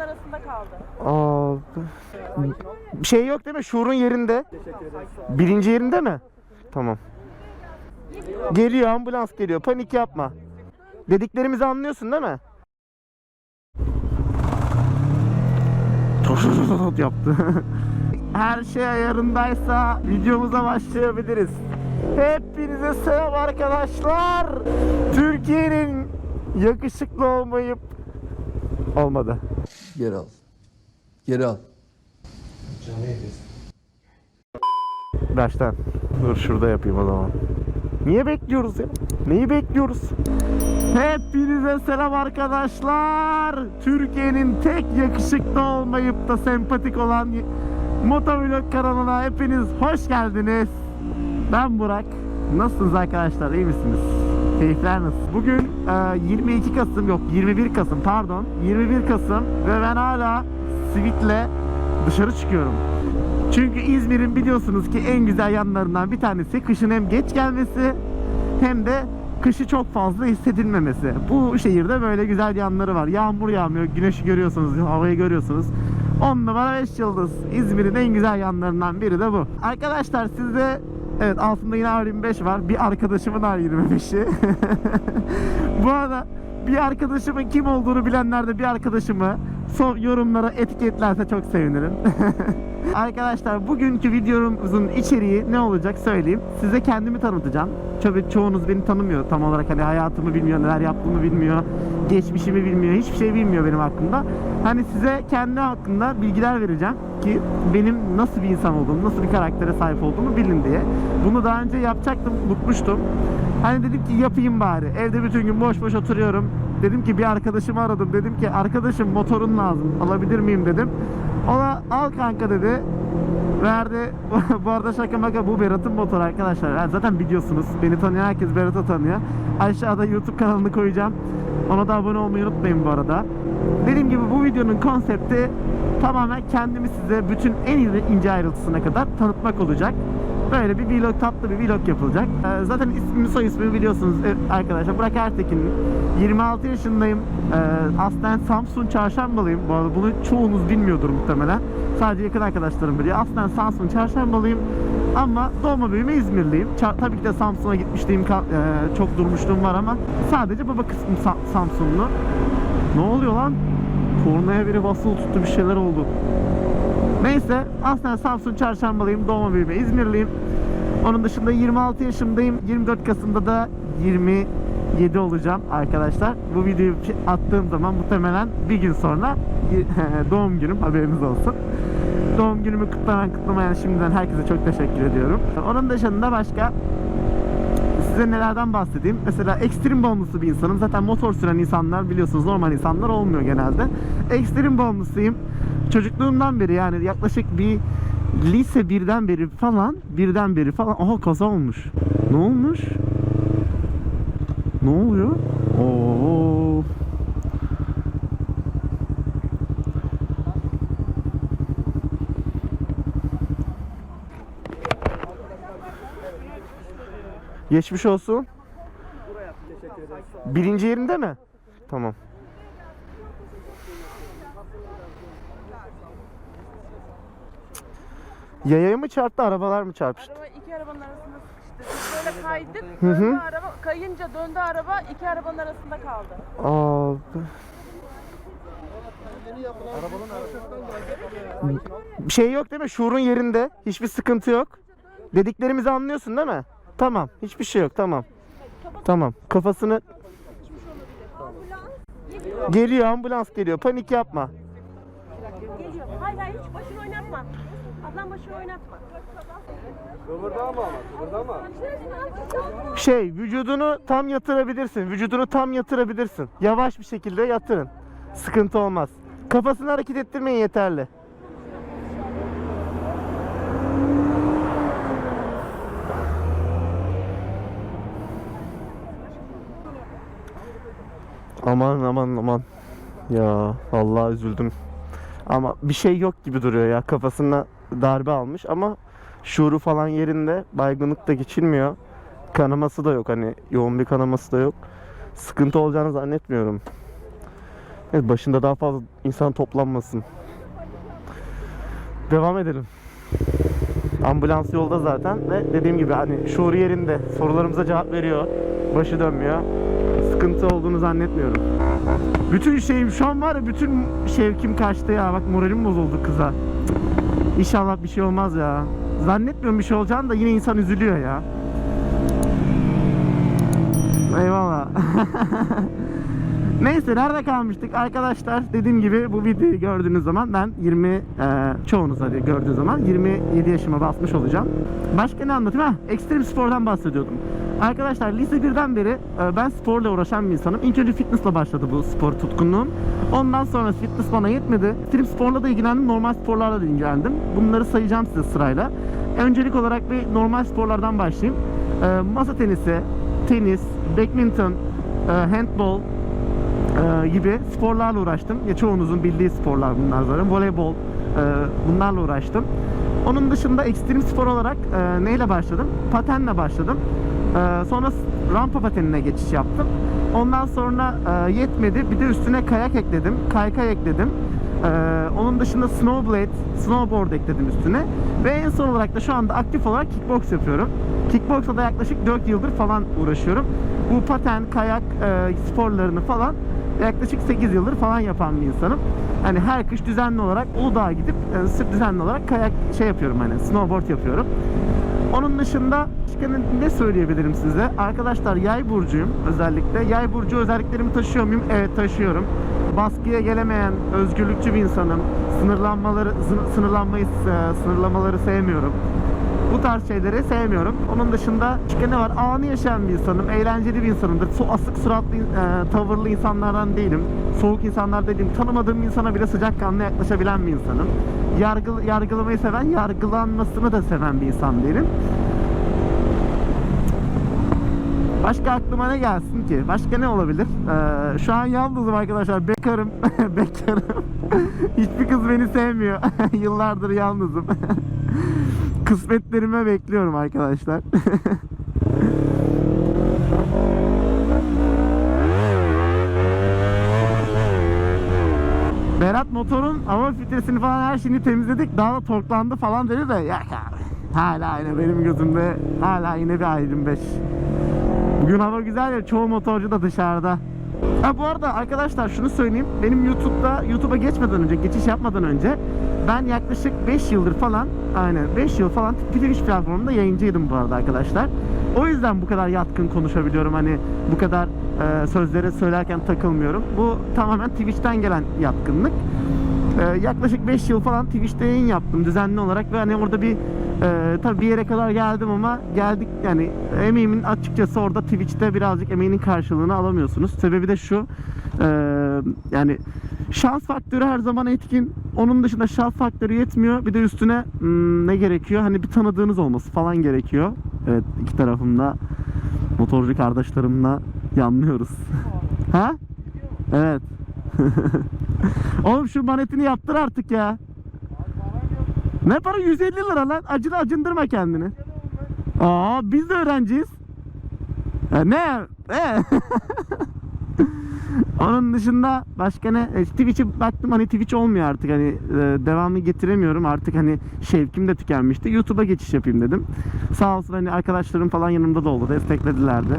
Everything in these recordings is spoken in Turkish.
arabanın arasında kaldı. Aa, şey yok değil mi? Şuurun yerinde. Birinci yerinde mi? Tamam. Geliyor ambulans geliyor. Panik yapma. Dediklerimizi anlıyorsun değil mi? yaptı. Her şey ayarındaysa videomuza başlayabiliriz. Hepinize selam arkadaşlar. Türkiye'nin yakışıklı olmayıp olmadı. Geri al. Geri al. Baştan. Dur şurada yapayım o zaman. Niye bekliyoruz ya? Neyi bekliyoruz? Hepinize selam arkadaşlar. Türkiye'nin tek yakışıklı olmayıp da sempatik olan Motovlog kanalına hepiniz hoş geldiniz. Ben Burak. Nasılsınız arkadaşlar? İyi misiniz? Keyifler nasıl? Bugün e, 22 Kasım yok 21 Kasım pardon 21 Kasım ve ben hala Sivit'le dışarı çıkıyorum. Çünkü İzmir'in biliyorsunuz ki en güzel yanlarından bir tanesi kışın hem geç gelmesi hem de kışı çok fazla hissedilmemesi. Bu şehirde böyle güzel yanları var. Yağmur yağmıyor, güneşi görüyorsunuz, havayı görüyorsunuz. 10 numara 5 yıldız. İzmir'in en güzel yanlarından biri de bu. Arkadaşlar sizde evet altında yine R25 var. Bir arkadaşımın R25'i. bu arada bir arkadaşımın kim olduğunu bilenler de bir arkadaşımı son yorumlara etiketlerse çok sevinirim. Arkadaşlar bugünkü videomuzun içeriği ne olacak söyleyeyim. Size kendimi tanıtacağım. Tabii çoğunuz beni tanımıyor tam olarak hani hayatımı bilmiyor, neler yaptığımı bilmiyor, geçmişimi bilmiyor, hiçbir şey bilmiyor benim hakkımda. Hani size kendi hakkında bilgiler vereceğim ki benim nasıl bir insan olduğumu, nasıl bir karaktere sahip olduğumu bilin diye. Bunu daha önce yapacaktım, unutmuştum. Hani dedim ki yapayım bari. Evde bütün gün boş boş oturuyorum. Dedim ki bir arkadaşımı aradım. Dedim ki arkadaşım motorun lazım. Alabilir miyim dedim. Ona al kanka dedi. Verdi. bu arada şaka maka bu Berat'ın motoru arkadaşlar. Yani zaten biliyorsunuz. Beni tanıyan herkes Berat'ı tanıyor. Aşağıda YouTube kanalını koyacağım. Ona da abone olmayı unutmayın bu arada. Dediğim gibi bu videonun konsepti tamamen kendimi size bütün en ince ayrıntısına kadar tanıtmak olacak. Böyle bir vlog tatlı bir vlog yapılacak. Ee, zaten ismimi soy ismimi biliyorsunuz e, arkadaşlar. Burak Ertekin. 26 yaşındayım. Ee, aslen Samsun Çarşambalıyım. Bu arada bunu çoğunuz bilmiyordur muhtemelen. Sadece yakın arkadaşlarım biliyor. Aslen Samsun Çarşambalıyım. Ama doğma büyüme İzmirliyim. Ça- tabii ki de Samsun'a gitmişliğim, kal- e, çok durmuşluğum var ama sadece baba kısmım Sa- Samsunlu. Ne oluyor lan? Kornaya biri basılı tuttu bir şeyler oldu. Neyse aslen Samsun Çarşambalıyım. Doğma büyüme İzmirliyim. Onun dışında 26 yaşındayım. 24 Kasım'da da 27 olacağım arkadaşlar. Bu videoyu attığım zaman muhtemelen bir gün sonra doğum günüm haberiniz olsun. Doğum günümü kutlayan kutlamayan şimdiden herkese çok teşekkür ediyorum. Onun dışında başka size nelerden bahsedeyim. Mesela ekstrem bağımlısı bir insanım. Zaten motor süren insanlar biliyorsunuz normal insanlar olmuyor genelde. Ekstrem bağımlısıyım. Çocukluğumdan beri yani yaklaşık bir lise birden beri falan birden beri falan aha kaza olmuş. Ne olmuş? Ne oluyor? Oo. Geçmiş olsun. Birinci yerinde mi? Tamam. Yayaya mı çarptı, arabalar mı çarpıştı? Araba iki arabanın arasında sıkıştı. Böyle kaydık. Hı hı. Döndü araba. Kayınca döndü araba iki arabanın arasında kaldı. Aa. Bir şey yok değil mi? Şuurun yerinde. Hiçbir sıkıntı yok. Dediklerimizi anlıyorsun değil mi? Tamam. Hiçbir şey yok. Tamam. Tamam. Kafasını Geliyor ambulans geliyor. Panik yapma. Geliyor. Hayır hayır hiç. Ablam başını oynatma. Şey, vücudunu tam yatırabilirsin. Vücudunu tam yatırabilirsin. Yavaş bir şekilde yatırın. Sıkıntı olmaz. Kafasını hareket ettirmeyin yeterli. Aman aman aman. Ya Allah üzüldüm. Ama bir şey yok gibi duruyor ya. Kafasına darbe almış ama şuuru falan yerinde. Baygınlık da geçilmiyor. Kanaması da yok hani yoğun bir kanaması da yok. Sıkıntı olacağını zannetmiyorum. Evet başında daha fazla insan toplanmasın. Devam edelim. Ambulans yolda zaten ve dediğim gibi hani şuur yerinde sorularımıza cevap veriyor. Başı dönmüyor. Sıkıntı olduğunu zannetmiyorum. Bütün şeyim şu an var ya bütün şevkim kaçtı ya. Bak moralim bozuldu kıza. İnşallah bir şey olmaz ya. Zannetmiyorum bir şey olacağını da yine insan üzülüyor ya. Eyvallah. Neyse nerede kalmıştık arkadaşlar dediğim gibi bu videoyu gördüğünüz zaman ben 20 e, çoğunuz hadi gördüğü zaman 27 yaşıma basmış olacağım. Başka ne anlatayım ha ekstrem spordan bahsediyordum. Arkadaşlar lise 1'den beri e, ben sporla uğraşan bir insanım. İlk önce fitnessla başladı bu spor tutkunluğum. Ondan sonra fitness bana yetmedi. Ekstrem sporla da ilgilendim, normal sporlarla da ilgilendim. Bunları sayacağım size sırayla. Öncelik olarak bir normal sporlardan başlayayım. E, masa tenisi, tenis, badminton, e, handball, e, gibi sporlarla uğraştım. Ya çoğunuzun bildiği sporlar bunlar zaten. Voleybol, e, bunlarla uğraştım. Onun dışında ekstrem spor olarak e, neyle başladım? Patenle başladım. E, sonra rampa patenine geçiş yaptım. Ondan sonra e, yetmedi. Bir de üstüne kayak ekledim. Kaykay ekledim. E, onun dışında snowblade, snowboard ekledim üstüne. Ve en son olarak da şu anda aktif olarak kickbox yapıyorum. Kickbox'a da yaklaşık 4 yıldır falan uğraşıyorum. Bu paten, kayak e, sporlarını falan yaklaşık 8 yıldır falan yapan bir insanım. Hani her kış düzenli olarak Uludağ'a gidip e, sırf düzenli olarak kayak şey yapıyorum hani snowboard yapıyorum. Onun dışında başka ne- söyleyebilirim size? Arkadaşlar yay burcuyum özellikle. Yay burcu özelliklerimi taşıyor muyum? Evet taşıyorum. Baskıya gelemeyen özgürlükçü bir insanım. Sınırlanmaları sın- sınırlanmayı e, sınırlamaları sevmiyorum. Bu tarz şeyleri sevmiyorum. Onun dışında başka ne var? Anı yaşayan bir insanım. Eğlenceli bir insanımdır. So asık suratlı, e, tavırlı insanlardan değilim. Soğuk insanlar dediğim, tanımadığım insana bile sıcakkanlı yaklaşabilen bir insanım. Yargı, yargılamayı seven, yargılanmasını da seven bir insan değilim. Başka aklıma ne gelsin ki? Başka ne olabilir? Ee, şu an yalnızım arkadaşlar. Bekarım. Bekarım. Hiçbir kız beni sevmiyor. Yıllardır yalnızım. Kısmetlerime bekliyorum arkadaşlar. Berat motorun hava filtresini falan her şeyini temizledik. Daha da torklandı falan dedi de ya hala yine benim gözümde hala yine bir A25. Bugün hava güzel ya çoğu motorcu da dışarıda. Ha bu arada arkadaşlar şunu söyleyeyim. Benim YouTube'da YouTube'a geçmeden önce, geçiş yapmadan önce ben yaklaşık 5 yıldır falan aynen 5 yıl falan Twitch platformunda yayıncıydım bu arada arkadaşlar. O yüzden bu kadar yatkın konuşabiliyorum. Hani bu kadar e, sözleri söylerken takılmıyorum. Bu tamamen Twitch'ten gelen yatkınlık. Ee, yaklaşık 5 yıl falan Twitch'te yayın yaptım düzenli olarak ve hani orada bir e, tabii bir yere kadar geldim ama geldik yani emeğimin açıkçası orada Twitch'te birazcık emeğinin karşılığını alamıyorsunuz. Sebebi de şu e, yani şans faktörü her zaman etkin. Onun dışında şans faktörü yetmiyor. Bir de üstüne hmm, ne gerekiyor? Hani bir tanıdığınız olması falan gerekiyor. Evet iki tarafımda motorcu kardeşlerimle yanlıyoruz. ha? Evet. Oğlum şu manetini yaptır artık ya. Ne para 150 lira lan. Acını acındırma kendini. Aa biz de öğrenciyiz. Ya ne? Ne? Onun dışında başka ne? E, Twitch'e baktım hani Twitch olmuyor artık hani e, devamı getiremiyorum artık hani şevkim de tükenmişti. YouTube'a geçiş yapayım dedim. Sağ olsun hani arkadaşlarım falan yanımda da oldu desteklediler de.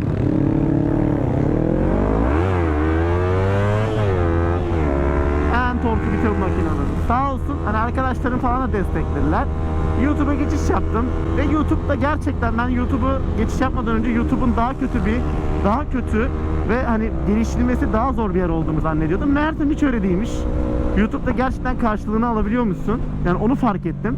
Sağ olsun hani arkadaşlarım falan da desteklediler. YouTube'a geçiş yaptım ve YouTube'da gerçekten ben YouTube'u geçiş yapmadan önce YouTube'un daha kötü bir daha kötü ve hani geliştirilmesi daha zor bir yer olduğunu zannediyordum. Meğersem hiç öyle değilmiş. YouTube'da gerçekten karşılığını alabiliyor musun? Yani onu fark ettim.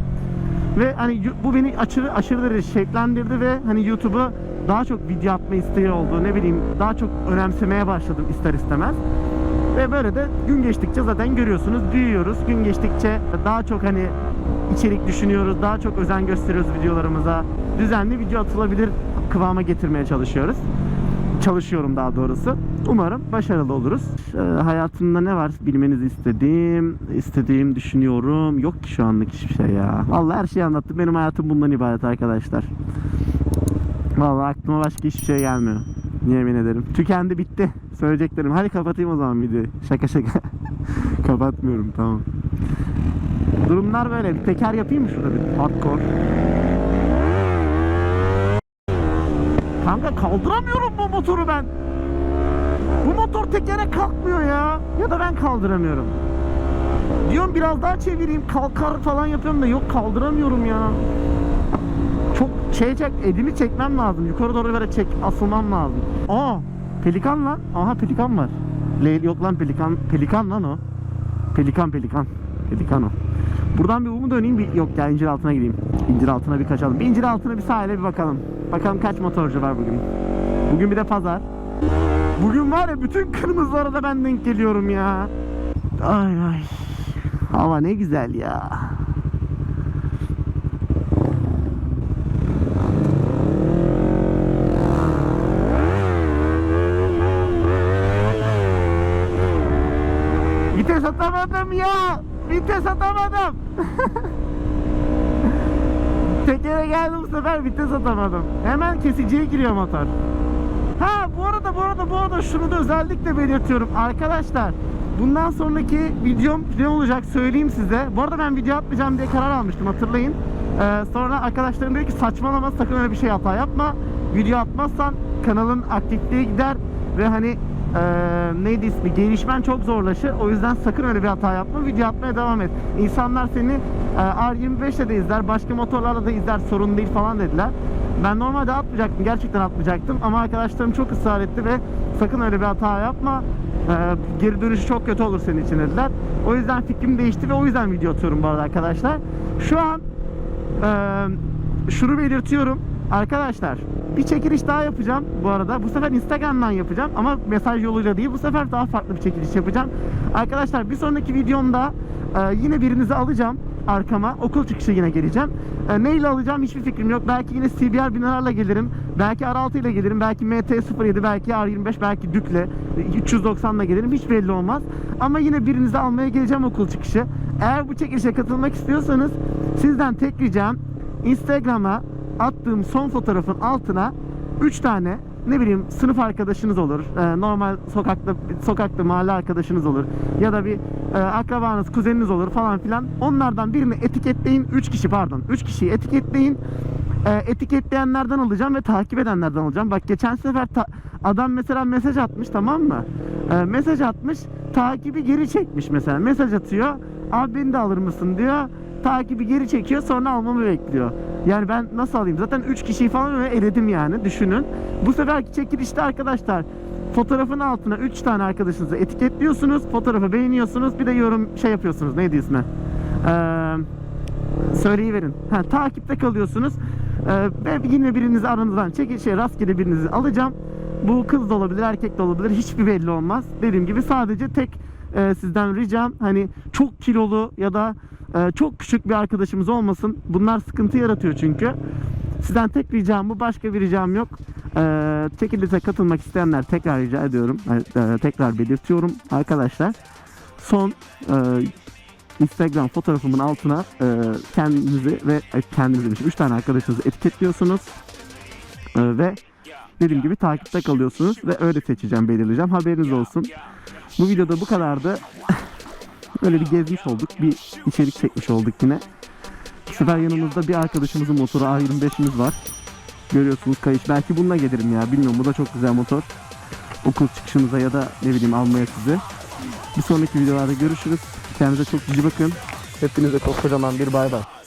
Ve hani bu beni aşırı aşırı derece şevklendirdi ve hani YouTube'u daha çok video atma isteği oldu. Ne bileyim daha çok önemsemeye başladım ister istemez. Ve böyle de gün geçtikçe zaten görüyorsunuz büyüyoruz. Gün geçtikçe daha çok hani içerik düşünüyoruz. Daha çok özen gösteriyoruz videolarımıza. Düzenli video atılabilir kıvama getirmeye çalışıyoruz. Çalışıyorum daha doğrusu. Umarım başarılı oluruz. Ee, hayatımda ne var bilmenizi istediğim, istediğim düşünüyorum. Yok ki şu anlık hiçbir şey ya. Vallahi her şeyi anlattım. Benim hayatım bundan ibaret arkadaşlar. Vallahi aklıma başka hiçbir şey gelmiyor. Yemin ederim. Tükendi bitti. Söyleyeceklerim. Hadi kapatayım o zaman videoyu. Şaka şaka. Kapatmıyorum tamam. Durumlar böyle. Teker yapayım mı şurada bir hardcore? Kanka kaldıramıyorum bu motoru ben. Bu motor tekere kalkmıyor ya. Ya da ben kaldıramıyorum. Diyorum biraz daha çevireyim kalkar falan yapıyorum da yok kaldıramıyorum ya. Çok şey çek, elimi çekmem lazım. Yukarı doğru böyle çek, asılmam lazım. Aa, pelikan lan. Aha pelikan var. Leyl yok lan pelikan. Pelikan lan o. Pelikan pelikan. Pelikan o. Buradan bir umu döneyim bir yok ya incir altına gideyim. İncir altına bir kaçalım. Bir incir altına bir sahile bir bakalım. Bakalım kaç motorcu var bugün. Bugün bir de pazar. Bugün var ya bütün kırmızılara da ben denk geliyorum ya. Ay ay. Hava ne güzel ya. Vites atamadım ya. Vites atamadım. Tekere geldi bu sefer vites atamadım. Hemen kesiciye giriyor motor. Ha bu arada bu arada bu arada şunu da özellikle belirtiyorum arkadaşlar. Bundan sonraki videom ne olacak söyleyeyim size. Bu arada ben video atmayacağım diye karar almıştım hatırlayın. Ee, sonra arkadaşlarım dedi ki saçmalama sakın öyle bir şey hata yapma. Video atmazsan kanalın aktifliği gider ve hani eee, neydi ismi gelişmen çok zorlaşır. O yüzden sakın öyle bir hata yapma. Video atmaya devam et. İnsanlar seni eee, R25'le de izler, başka motorlarla da izler sorun değil falan dediler. Ben normalde atmayacaktım. Gerçekten atmayacaktım. Ama arkadaşlarım çok ısrar etti ve sakın öyle bir hata yapma. Ee, geri dönüşü çok kötü olur senin için dediler. O yüzden fikrim değişti ve o yüzden video atıyorum bu arada arkadaşlar. Şu an ee, şunu belirtiyorum. Arkadaşlar bir çekiliş daha yapacağım bu arada. Bu sefer Instagram'dan yapacağım ama mesaj yoluyla değil. Bu sefer daha farklı bir çekiliş yapacağım. Arkadaşlar bir sonraki videomda e, yine birinizi alacağım arkama. Okul çıkışı yine geleceğim. E, neyle alacağım hiçbir fikrim yok. Belki yine CBR binalarla gelirim. Belki R6 ile gelirim. Belki MT-07, belki R25, belki Dük'le. 390'la gelirim. Hiç belli olmaz. Ama yine birinizi almaya geleceğim okul çıkışı. Eğer bu çekilişe katılmak istiyorsanız sizden tek ricam Instagram'a attığım son fotoğrafın altına 3 tane ne bileyim sınıf arkadaşınız olur. e, normal sokakta sokakta mahalle arkadaşınız olur. Ya da bir e, akrabanız, kuzeniniz olur falan filan. Onlardan birini etiketleyin. 3 kişi pardon. 3 kişiyi etiketleyin. E, etiketleyenlerden alacağım ve takip edenlerden alacağım. Bak geçen sefer adam mesela mesaj atmış tamam mı? E, mesaj atmış. Takibi geri çekmiş mesela. Mesaj atıyor. Abi beni de alır mısın diyor. Takibi geri çekiyor sonra almamı bekliyor. Yani ben nasıl alayım? Zaten 3 kişiyi falan eledim yani düşünün. Bu seferki çekilişte arkadaşlar fotoğrafın altına 3 tane arkadaşınızı etiketliyorsunuz. Fotoğrafı beğeniyorsunuz. Bir de yorum şey yapıyorsunuz. Neydi ismi? Eee söyleyiverin. Ha, takipte kalıyorsunuz. Ee, ve yine birinizi aranızdan çekil şey rastgele birinizi alacağım. Bu kız da olabilir, erkek de olabilir. Hiçbir belli olmaz. Dediğim gibi sadece tek e, sizden ricam hani çok kilolu ya da e, çok küçük bir arkadaşımız olmasın. Bunlar sıkıntı yaratıyor çünkü. Sizden tek ricam bu. Başka bir ricam yok. Ee, çekilişe katılmak isteyenler tekrar rica ediyorum. Ee, tekrar belirtiyorum arkadaşlar. Son e, Instagram fotoğrafımın altına e, kendinizi ve e, kendinizi demişim 3 tane arkadaşınızı etiketliyorsunuz E, ve dediğim gibi takipte kalıyorsunuz ve öyle seçeceğim belirleyeceğim haberiniz olsun. Bu videoda bu kadardı. Öyle bir gezmiş olduk bir içerik çekmiş olduk yine. Bu sefer yanımızda bir arkadaşımızın motoru A25'imiz var. Görüyorsunuz kayış. Belki bununla gelirim ya bilmiyorum bu da çok güzel motor. Okul çıkışınıza ya da ne bileyim almaya sizi. Bir sonraki videolarda görüşürüz. Kendinize çok iyi bakın. Hepinize kocaman bir bay bay.